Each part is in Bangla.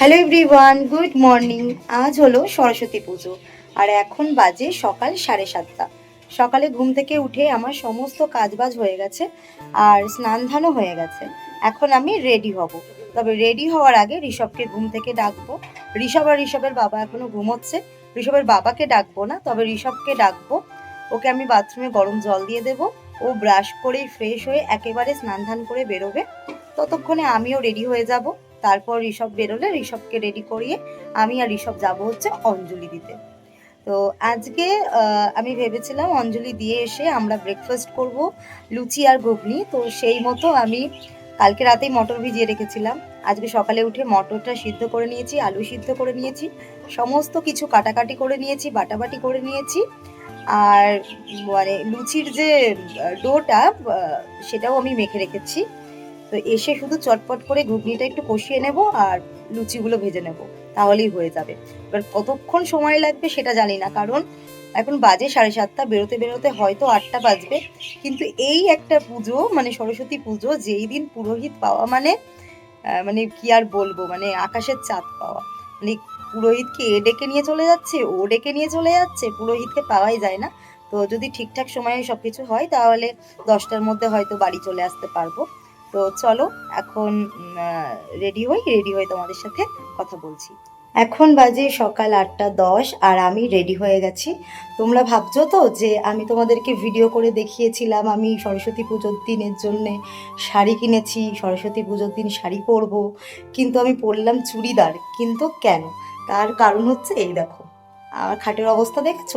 হ্যালো এভরিওয়ান গুড মর্নিং আজ হলো সরস্বতী পুজো, আর এখন বাজে সকাল সাড়ে সাতটা। সকালে ঘুম থেকে উঠে আমার সমস্ত কাজবাজ হয়ে গেছে, আর স্নান ধানও হয়ে গেছে। এখন আমি রেডি হব। তবে রেডি হওয়ার আগে ঋষভকে ঘুম থেকে ডাকবো। ঋষভ আর ঋষভের বাবা এখনও ঘুমোচ্ছে। ঋষভের বাবাকে ডাকবো না, তবে ঋষভকে ডাকবো। ওকে আমি বাথরুমে গরম জল দিয়ে দেবো। ও ব্রাশ করেই ফ্রেশ হয়ে একেবারে স্নান ধান করে বেরোবে। ততক্ষণে আমিও রেডি হয়ে যাব। তারপর ঋষভ বেরোলে, ঋষভকে রেডি করিয়ে আমি আর ঋষভ যাব হচ্ছে অঞ্জলি দিতে। তো আজকে আমি ভেবেছিলাম অঞ্জলি দিয়ে এসে আমরা ব্রেকফাস্ট করব লুচি আর ঘুগনি। তো সেই মতো আমি কালকে রাতেই মটর ভিজিয়ে রেখেছিলাম। আজকে সকালে উঠে মটরটা সিদ্ধ করে নিয়েছি, আলু সিদ্ধ করে নিয়েছি, সমস্ত কিছু কাটাকাটি করে নিয়েছি, বাটাবাটি করে নিয়েছি। আর মানে লুচির যে ডোটা সেটাও আমি মেখে রেখেছি। তো এসে শুধু চটপট করে ঘুগনিটা একটু কষিয়ে নেব আর লুচিগুলো ভেজে নেব, তাহলেই হয়ে যাবে। এবার কতক্ষণ সময় লাগবে সেটা জানি না, কারণ এখন বাজে সাড়ে সাতটা, বেরোতে বেরোতে হয়তো আটটা বাজবে। কিন্তু এই একটা পুজো মানে সরস্বতী পুজো, যেই দিন পুরোহিত পাওয়া মানে মানে কি আর বলব মানে আকাশের চাঁদ পাওয়া। মানে পুরোহিতকে এ ডেকে নিয়ে চলে যাচ্ছে, ও ডেকে নিয়ে চলে যাচ্ছে, পুরোহিতকে পাওয়াই যায় না। তো যদি ঠিকঠাক সময়ে সব কিছু হয়, তাহলে দশটার মধ্যে হয়তো বাড়ি চলে আসতে পারব। তো চলো, এখন রেডি হই রেডি হয়ে তোমাদের সাথে কথা বলছি। এখন বাজে সকাল আটটা দশ আর আমি রেডি হয়ে গেছি। তোমরা ভাবছ তো যে আমি তোমাদেরকে ভিডিও করে দেখিয়েছিলাম, আমি সরস্বতী পুজোর দিনের জন্যে শাড়ি কিনেছি, সরস্বতী পুজোর দিন শাড়ি পরব, কিন্তু আমি পরলাম চুড়িদার, কিন্তু কেন? তার কারণ হচ্ছে এই দেখো, আমার খাটের অবস্থা দেখছ?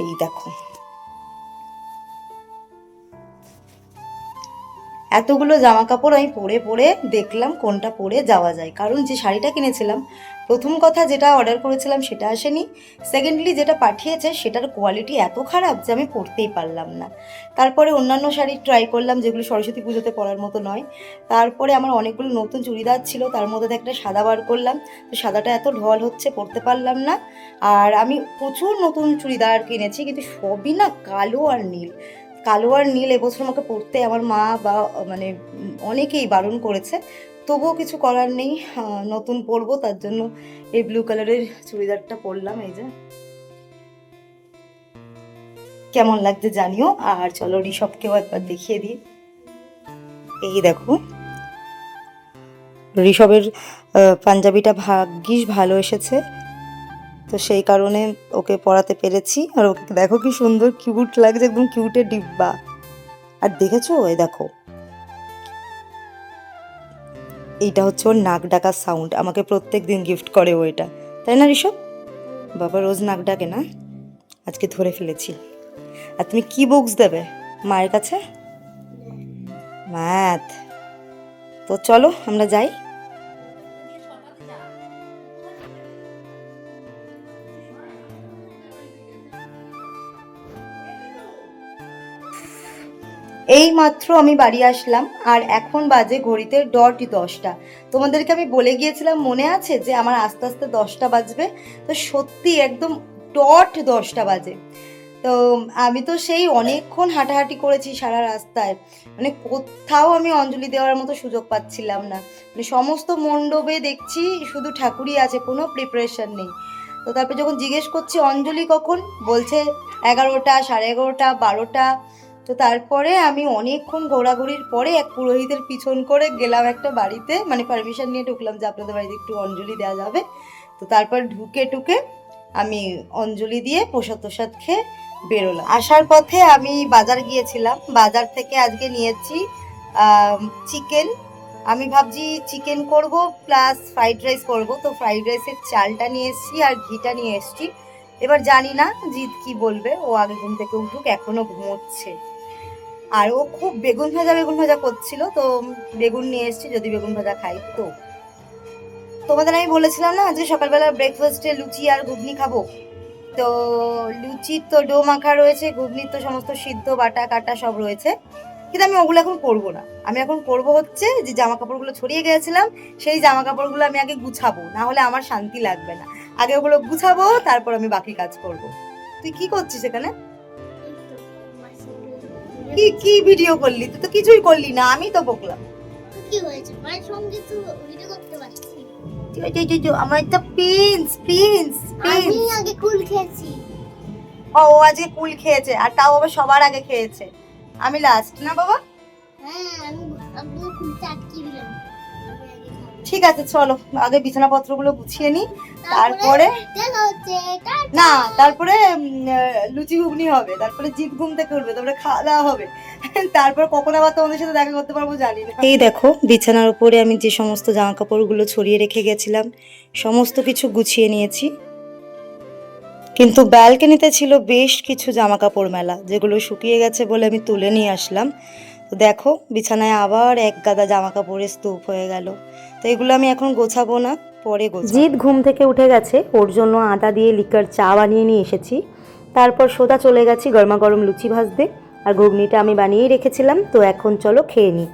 এই দেখো। এতগুলো জামা কাপড় আমি পরে পরে দেখলাম কোনটা পরে যাওয়া যায়। কারণ যে শাড়িটা কিনেছিলাম, প্রথম কথা যেটা অর্ডার করেছিলাম সেটা আসেনি। সেকেন্ডলি যেটা পাঠিয়েছে সেটার কোয়ালিটি এত খারাপ যে আমি পরতেই পারলাম না। তারপরে অন্যান্য শাড়ি ট্রাই করলাম যেগুলো সরস্বতী পুজোতে পরার মতো নয়। তারপরে আমার অনেকগুলো নতুন চুড়িদার ছিল, তার মধ্যে একটা সাদা বার করলাম। তো সাদাটা এত ঢল হচ্ছে, পরতে পারলাম না। আর আমি প্রচুর নতুন চুড়িদার কিনেছি, কিন্তু সবই না কালো আর নীল। কালো আর নীল এবছর আমাকে পরতে আমার মা বা মানে অনেকেই বারণ করেছে। তবুও কিছু করার নেই নতুন পরবো, তার জন্য এই ব্লু কালারের চুড়িদারটা পরলাম, এই যে। কেমন লাগছে জানিও, আর চলো ঋষভকেও একবার দেখিয়ে দিই। এই দেখো। ঋষভের পাঞ্জাবিটা ভাগ্যিস ভালো এসেছে। তো সেই কারণে ওকে পড়াতে পেরেছি। আর ওকে, দেখো কি সুন্দর কিউট লাগছে, একদম কিউটের ডিব্বা। আর দেখেছ? এই দেখো। এইটা হচ্ছে ওর নাক ডাকার সাউন্ড আমাকে প্রত্যেক দিন গিফট করে ও এটা। তাই না, ঋষভ? বাবা রোজ নাক ডাকে না? আজকে ধরে ফেলেছি। আর তুমি কি বুকস দেবে মায়ের কাছে? ম্যাথ তো চলো, আমরা যাই। এই মাত্র আমি বাড়ি আসলাম, আর এখন বাজে ঘড়িতে ডট দশটা। তোমাদেরকে আমি বলে গিয়েছিলাম, মনে আছে যে আমার আস্তে আস্তে দশটা বাজবে? তো সত্যি একদম ডট দশটা বাজে। তো আমি তো সেই অনেকক্ষণ হাঁটাহাঁটি করেছি সারা রাস্তায়। মানে কোথাও আমি অঞ্জলি দেওয়ার মতো সুযোগ পাচ্ছিলাম না। মানে সমস্ত মণ্ডপে দেখছি শুধু ঠাকুরই আছে, কোনো প্রিপারেশন নেই। তো তারপরে যখন জিজ্ঞেস করছি, অঞ্জলি কখন? বলছে, এগারোটা, সাড়ে এগারোটা, বারোটা। তো তারপরে আমি অনেকক্ষণ ঘোরাঘুরির পরে এক পুরোহিতের পিছন করে গেলাম একটা বাড়িতে। মানে পারমিশন নিয়ে ঢুকলাম যে আপনাদের বাড়িতে একটু অঞ্জলি দেওয়া যাবে। তো তারপর ঢুকে টুকে আমি অঞ্জলি দিয়ে প্রসাদ প্রসাদ খেয়ে বেরোলাম। আসার পথে আমি বাজার গিয়েছিলাম। বাজার থেকে আজকে নিয়েছি চিকেন আমি ভাবছি চিকেন করব প্লাস ফ্রাইড রাইস করব। তো ফ্রাইড রাইসের চালটা নিয়ে এসেছি আর ঘিটা নিয়ে এসেছি। এবার জানি না জিৎ কি বলবে। ও আগে ঘুম থেকে উঠুক, এখনও ঘুমোচ্ছে। আর ও খুব বেগুন ভাজা বেগুন ভাজা করছিল, তো বেগুন নিয়ে এসেছি, যদি বেগুন ভাজা খাই তো। তোমাদের আমি বলেছিলাম না আজকে সকালবেলা ব্রেকফাস্টে লুচি আর ঘুগনি খাব? তো লুচির তো ডো মাখা রয়েছে, ঘুগনির তো সমস্ত সিদ্ধ, বাটা, কাটা সব রয়েছে। কিন্তু আমি ওগুলো এখন করব না। আমি এখন করব হচ্ছে যে জামা কাপড়গুলো ছড়িয়ে গিয়েছিলাম সেই জামা কাপড়গুলো আমি আগে গুছাবো, না হলে আমার শান্তি লাগবে না। আগে ওগুলো গুছাবো, তারপর আমি বাকি কাজ করব। তুই কি করছিস এখানে? কি কি ভিডিও করলি? তুই তো কিছুই করলি না আমি তো বকলাম। কি হয়েছে? মায়ের সঙ্গে তো ভিডিও করতে পারছি। আমার একটা প্রিন্স প্রিন্স আমি আগে কুল খেয়েছি। ও ও আজকে কুল খেয়েছে আর তাও আবার সবার আগে খেয়েছে। আমি লাস্ট না বাবা? হ্যাঁ আমি আমি কুলটা আটকে দিলাম। ঠিক আছে, চলো, আগে বিছানাপত্রগুলো গুছিয়ে নিই তারপরে। না, তারপরে লুচি ঘুগনি হবে, তারপরে জিত ঘুম থেকে উঠবে, তারপরে খাওয়া দাওয়া হবে। তারপর কখন আবার তোমাদের সাথে দেখা করতে পারব জানি না। এই দেখো, বিছানার উপরে আমি যে সমস্ত জামা কাপড়গুলো ছড়িয়ে রেখে গেছিলাম, সমস্ত কিছু গুছিয়ে নিয়েছি। কিন্তু ব্যালকনিতে ছিল বেশ কিছু জামা কাপড় মেলা, যেগুলো শুকিয়ে গেছে বলে আমি তুলে নিয়ে আসলাম। তো দেখো, বিছানায় আবার এক গাদা জামা কাপড়ের স্তূপ হয়ে গেল। তো এগুলো আমি এখন গোছাবো না, পরে জিৎ ঘুম থেকে উঠে গেছে, ওর জন্য আদা দিয়ে লিকার চা বানিয়ে নিয়ে এসেছি। তারপর সোদা চলে গেছি গরমা গরম লুচি ভাজতে, আর ঘুগনিটা আমি বানিয়েই রেখেছিলাম, তো এখন চলো খেয়ে নিই।